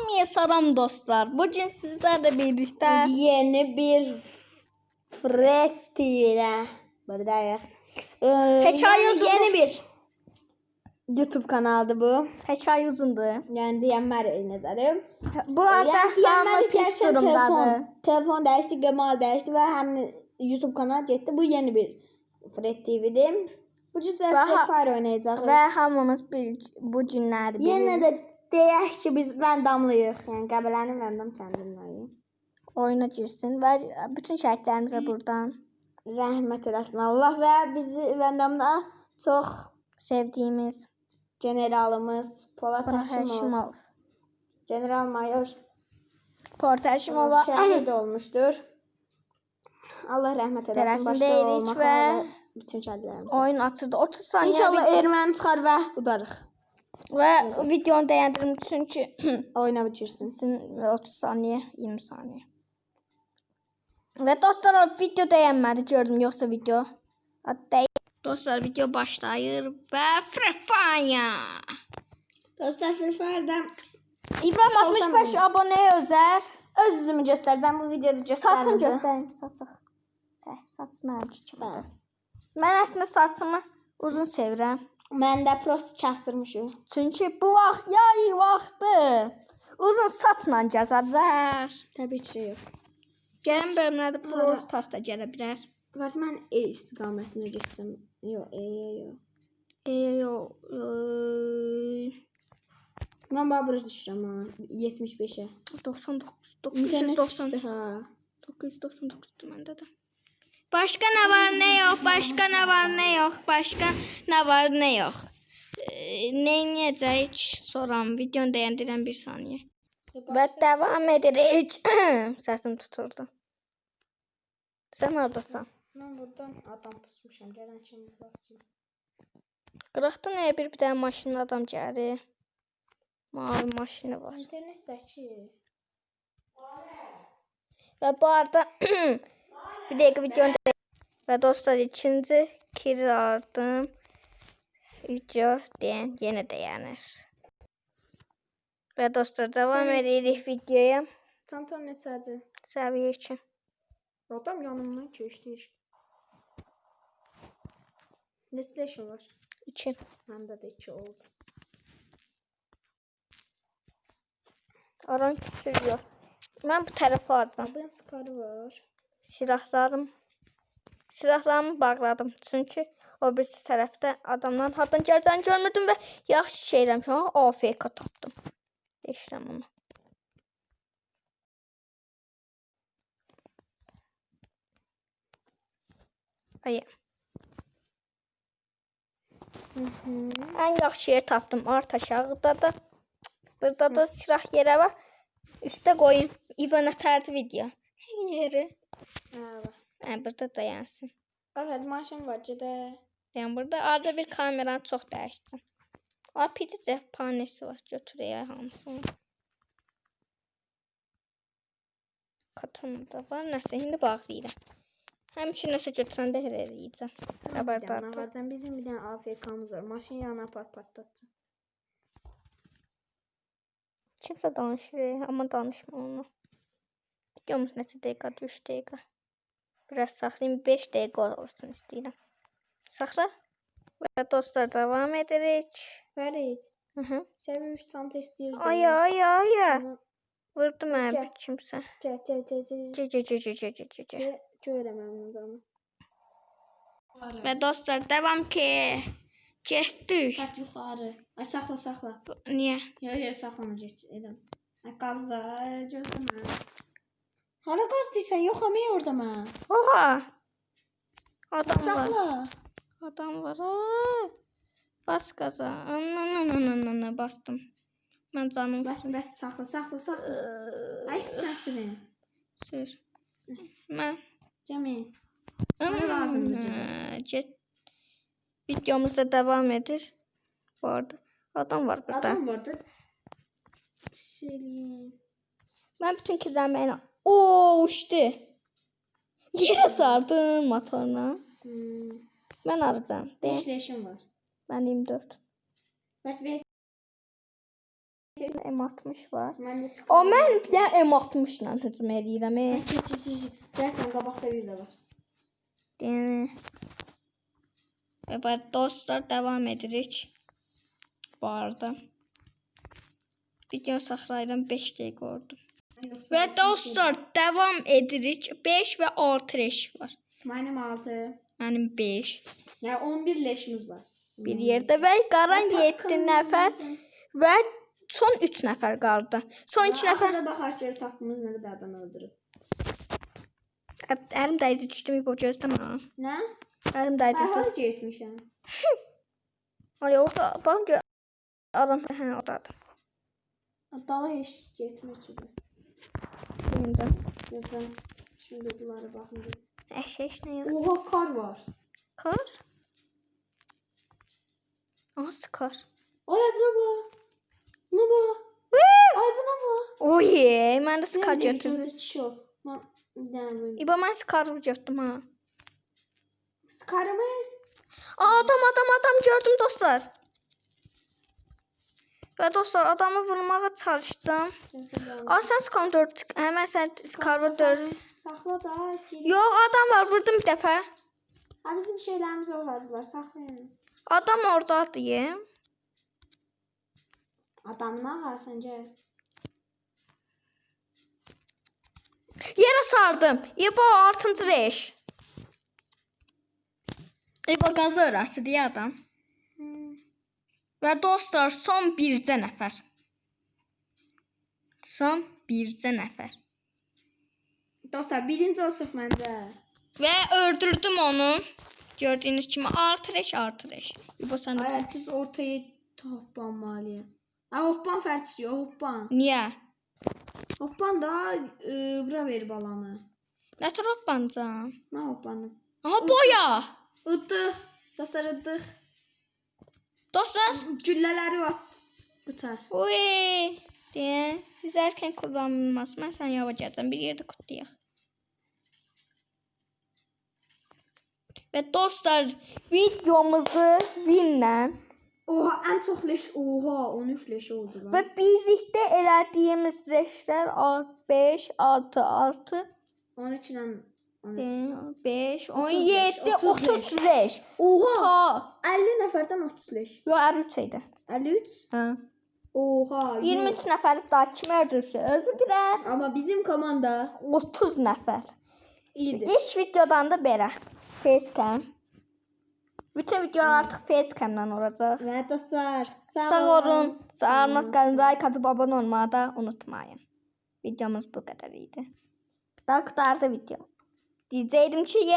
Hamıya salam dostlar. Bugün sizlerle birlikte Yeni bir Fred TV'de buradayız. Ee, Hikaye yani uzun. yeni bir YouTube kanalı bu. hikaye uzundu. Yani diyenler nazarım. Bu arada diyenler hamı pis durumdadır. telefon, değişti, Gemal değişti ve hem YouTube kanalı gitti. Bu yeni bir Fred TV'de. Bu Ve Fred Fire oynayacağız. Ve hamımız bir, bu günləri Yine bilir. de deyək ki biz Vandamlıyıq. Yəni Qəbələnin Vandam kəndindəyik. Oyuna girsin və bütün şərtlərimizə buradan Rəhmət eləsin Allah və bizi Vandamda çox sevdiyimiz generalımız Polat Həşimov, general mayor Portaşimova şəhid olmuşdur. Allah rəhmət eləsin. Başda olmaq və- bütün şəhidlərimiz. oyun açıldı. 30 saniyə İnşallah erməni çıxar və udarıq. Və videonu dəyəndirim çünki Oyuna bitirsin. Sizin 30 saniye, 20 saniye. Ve dostlar video dayanmadı gördüm yoksa video. Hatta dostlar video başlayır ve Free Fire. Dostlar Free Fire-dan İbrahim 65 aboneye özel. öz üzümü göstərəcəm bu videoda göstərəcəm. Saçın göstereyim saçıq. Hə, saç mənim. Bəli. Mən əslində saçımı uzun sevirəm. Mən də prost kəsdirmişəm. Çünki bu vaxt yay vaxtı. Uzun saçla gəzərlər. Təbii ki yox. Gələn bölümlərdə Pro Stars da gələ bilər. Var mən E istiqamətinə getdim. Yox, E yox. E, yo, yo, Mən bax bura düşürəm ha. 75-ə. 99, İnternet 990, pisdir ha. 999 məndə də. Başqa nə var, nə yox, başqa nə var, nə yox, başqa nə var, nə yox. E, nə edəcəyik soram, videonu dəyəndirəm bir saniyə. Və davam edirik. Səsim tuturdu. Sən oradasan. Mən buradan adam pusmuşam. Gələn kimi basım. Qıraqda nə bir bir dənə maşınlı adam gəlir. Mavi maşını var. İnternetdəki Və bu arada bir dəqiqə videonu da- və dostlar ikinci kirardım video deyən yenə dayanır. Və dostlar davam Sən- edirik videoya. çantan neçədir? Səviyyə 2. Adam yanımdan keçdi. Neçə leşin var? 2. Məndə də 2 oldu. Aran küçülüyor. Mən bu tərəfə alacağam. Abın skarı var. Silahlarım silahlarımı bağladım. Çünki o birisi tərəfdə adamların hardan gələcəyini görmürdüm və yaxşı şey eləmişəm. amma AFK tapdım. Deyirəm onu. Ay. Ən yaxşı yer tapdım. Art aşağıda da. Burada da silah yerə var. Üstə qoyun. İvana tərdi video. Yeri. Var. Hə, burada dayansın. Evet, maşın var gedə. Yəni burada arada bir kameranı çox dəyişdim. RPG cəbhanəsi var. Götürək hamısını. Katana da var. Nəsə indi bağlayıram. Həmçinin nəsə götürəndə elə eləyəcəm. Xəbərdar. Xəbərdən bizim bir dənə AFK-mız var. Maşın yanına pat patlatdı. Kimsə danışır, amma danışma onu. Videomuz nəsə dəqiqə, 3 dəqiqə. Biraz saxlayayım, 5 dəqiqə olsun istəyirəm. Saxla. Və dostlar davam edirik. Fərid, Hı -hı. səviyyə 3 çanta istəyirdim. Ay ay ay. ay. Amma- Vurdu mənə Gəl. bir kimsə. Gəl, gəl, gəl, gəl. Cə cə cə cə cə cə cə cə. gəl. Görəm mən adamı. Və dostlar devam ki. Getdik. Fərt yuxarı. Ay saxla, saxla. Niyə? Yox, yox, saxlama get. Edəm. Ay. Hara qaz deyirsən? Yox, amma orada mən. Oha. Adam var. Saxla. Adam var. Aa. Bas gaza. Ana ana ana ana bastım. Mən canım Bəs, bəs, saxla, saxla, saxla. Iıı, Ay səsini. Sür. Mən Cəmi. Bana lazımdır canım. Aa, Get. Videomuz da devam edir. Bu arada adam var burada. Adam vardı. Selin. Ben bütün kirlenmeyi... Oo uçtu. Yere sardım motoruna. Hmm. Ben arayacağım. Değil. Beş leşim var. Ben 24. Bəs ver M60 var. Mən də O mən də M60 ilə hücum edirəm. Gəlsən qabaqda bir də var. Yəni və dostlar davam edirik. Bu arada video saxlayıram 5 dəqiqə oldu. Və dostlar davam edirik. 5 və 6 leş var. Mənim 6. Mənim 5. Ya 11 leşimiz var. Bir yerdə və qalan 7 nəfər və son 3 nəfər qaldı. Son 2 nəfər Axırda baxar ki, tapımız nə qədər adam öldürüb. əlim dəydi düşdüm bu gözləmə. Nə? Əlim dəydi. hara getmişəm? Ay orada bence adam hə odadır. Dala heç getmir ki. İndi Yazdan şimdi bunlara baxın. əşəş nə yox. Oha kar var. Kar? Nasıl kar? Ay bura bax. Buna bax. Ay buna skar götürdüm. Gözü çişi ol. Mən bir dənə böyle. İba mən skar götürdüm ha. Sıkarımı. Aa, adam adam adam gördüm dostlar. Və dostlar adamı vurmağa çalışacağam. Aa sən skar 4 həmən sən skar 4. Saxla da. Yox, adam var, vurdum bir dəfə. Ha bizim şeylərimizi olardılar. Saxlayın. Adam ordadır. ye. Adamlar ha səncə? Yerə sardım. İbo 6-cı reş. İbo qazı arası deyə adam. Və dostlar son bircə nəfər. Son bircə nəfər. Dostlar birinci olsuq məncə. Və öldürdüm onu. Gördüyünüz kimi artı reş artı reş. İbo sən də Ay düz ortaya hoppanmalıyam. Ha hoppan fərqi yox, hoppan. niyə? Hoppan da e, bura ver balanı. Nə tür hoppanacam? Mən hoppanım. Aha boya. Iddıq. Dostlar iddıq. Dostlar, Güllələri at. Qıtar. Uy, deyə üzərkən kullanılmaz. Sən yavaş gələcəm, bir yerdə qutlayaq. Və dostlar, videomuzu winlə Oha ən çox leş. Oha 13 leş oldu lan. və birlikdə elədiyimiz reşlər 5 6 6 13 ilə 13. 5 leş, 17 30 30 reş. Oha Ha, 50 nəfərdən 30 leş. yo 53 idi. 53. Hə. Oha. 23 nəfər daha kim öldürsə özü bilər. Amma bizim komanda 30 nəfər. iyidir. İlk videodan da belə. Facecam. Bütün videolar artıq facecamdan olacaq. Və dostlar sağ, Sağ olun. Sağolun. Like atıp abone olmayı da unutmayın. Videomuz bu kadar idi. Daha kurtardı video. Diyecektim ki yine